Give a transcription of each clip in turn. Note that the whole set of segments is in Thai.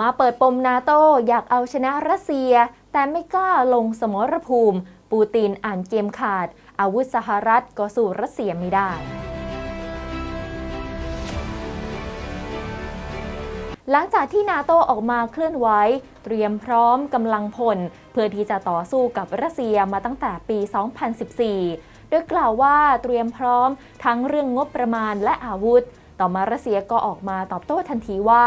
มาเปิดปมนาโตอยากเอาชนะรัสเซีย แต่ไม่กล้าลงสมรภูมิ ปูตินอ่านเกมขาด อาวุธสหรัฐก็สู้รัสเซียไม่ได้หลังจากที่นาโตออกมาเคลื่อนไหวเตรียมพร้อมกำลังพล เพื่อที่จะต่อสู้กับรัสเซียมาตั้งแต่ปี 2014 โดยกล่าวว่าเตรียมพร้อมทั้งเรื่องงบประมาณและอาวุธ ต่อมารัสเซียก็ออกมาตอบโต้ทันทีว่า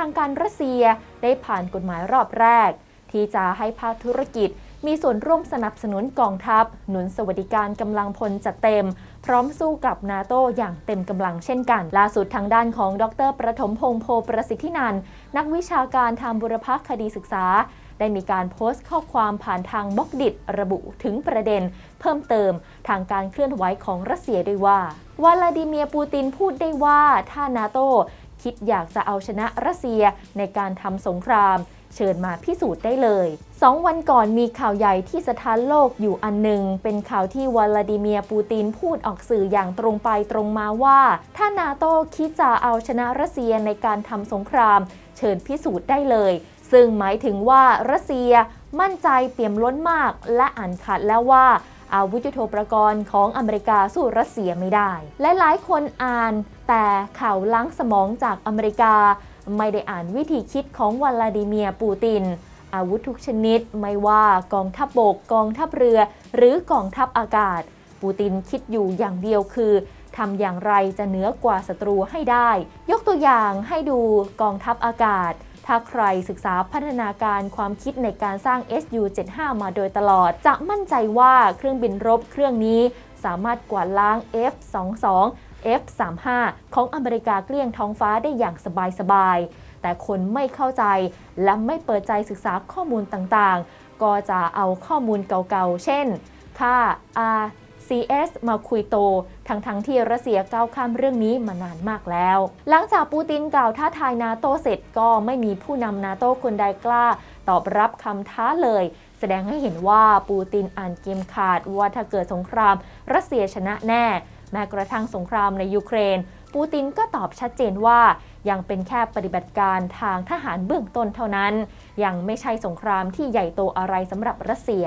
ทางการรัสเซียได้ผ่านกฎหมายรอบแรก ที่จะให้ภาคธุรกิจมีส่วนร่วมสนับสนุนกองทัพ หนุนสวัสดิการกำลังพลจัดเต็ม พร้อมสู้กับนาโตอย่างเต็มกำลังเช่นกัน ล่าสุดทางด้านของดรประถมพงษ์โพประสิทธินันนักวิชาการทางบุรพคดีศึกษา ได้มีการโพสต์ข้อความผ่านทางบล็อกดิตระบุถึงประเด็น เพิ่มเติมทางการเคลื่อนไหวของรัสเซียด้วยว่าวลาดิเมียร์ปูตินพูดได้ว่าถ้านาโต คิดอยากจะเอาชนะรัสเซียในการทำสงคราม เชิญมาพิสูจน์ได้เลยสองวันก่อนมีข่าวใหญ่ที่สถานโลกอยู่อันหนึ่ง เป็นข่าวที่วลาดิเมียร์ปูตินพูดออกสื่ออย่างตรงไปตรงมาว่า ถ้านาโต้คิดจะเอาชนะรัสเซียในการทำสงคราม เชิญพิสูจน์ได้เลย ซึ่งหมายถึงว่ารัสเซียมั่นใจเปี่ยมล้นมาก และอ่านขาดแล้วว่า อาวุธยุโทโธปกรณ์ของอเมริกาสู้รัสเซียไม่ได้ และหลายคนอ่านแต่ข่าวล้างสมองจากอเมริกา ไม่ได้อ่านวิธีคิดของวลาดิเมียร์ปูติน อาวุธทุกชนิดไม่ว่ากองทัพบบกกองทัพเรือ หรือกองทัพอากาศ ปูตินคิดอยู่อย่างเดียวคือทำอย่างไรจะเหนือกว่าศัตรูให้ได้ ยกตัวอย่างให้ดูกองทัพอากาศ ถ้าใครศึกษาพัฒนาการความคิดในการสร้าง SU-75 มาโดยตลอด จะมั่นใจว่าเครื่องบินรบเครื่องนี้สามารถกวาดล้าง F-22 F-35 ของอเมริกาเกลี้ยงท้องฟ้าได้อย่างสบายๆ แต่คนไม่เข้าใจและไม่เปิดใจศึกษาข้อมูลต่างๆ ก็จะเอาข้อมูลเก่าๆ เช่น ค่า R CS มาคุยโต ทั้งๆทที่รัสเซียก้าวข้ามเรื่องนี้มานานมากแล้ว หลังจากปูตินกล่าวท้าทายนาโตเสร็จก็ไม่มีผู้นำนาโตคนใดกล้า ตอบรับคำท้าเลย แสดงให้เห็นว่าปูตินอ่านเกมขาดว่าถ้าเกิดสงคราม รัสเซียชนะแน่ แม้กระทั่งสงครามในยูเครน ปูตินก็ตอบชัดเจนว่ายังเป็นแค่ปฏิบัติการทางทหารเบื้องต้นเท่านั้น ยังไม่ใช่สงครามที่ใหญ่โตอะไรสำหรับรัสเซีย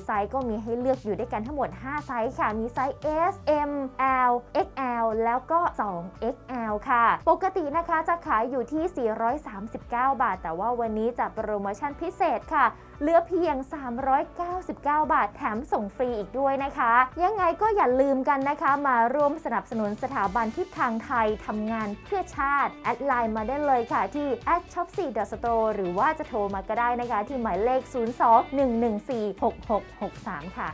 ไซส์ก็มีให้เลือกอยู่ด้วยกันทั้งหมด 5 ไซส์ค่ะ มีไซส์ S M L XL แล้วก็ 2XL ค่ะ ปกตินะคะจะขายอยู่ที่ 439 บาท แต่ว่าวันนี้จัดโปรโมชั่นพิเศษค่ะ เหลือเพียง 399 บาท แถมส่งฟรีอีกด้วยนะคะ ยังไงก็อย่าลืมกันนะคะ มาร่วมสนับสนุนสถาบันทิศทางไทยทำงานเพื่อชาติ แอดไลน์มาได้เลยค่ะที่ at shop 4 store หรือว่าจะโทรมาก็ได้นะคะ ที่หมายเลข 02 114 6663 ค่ะ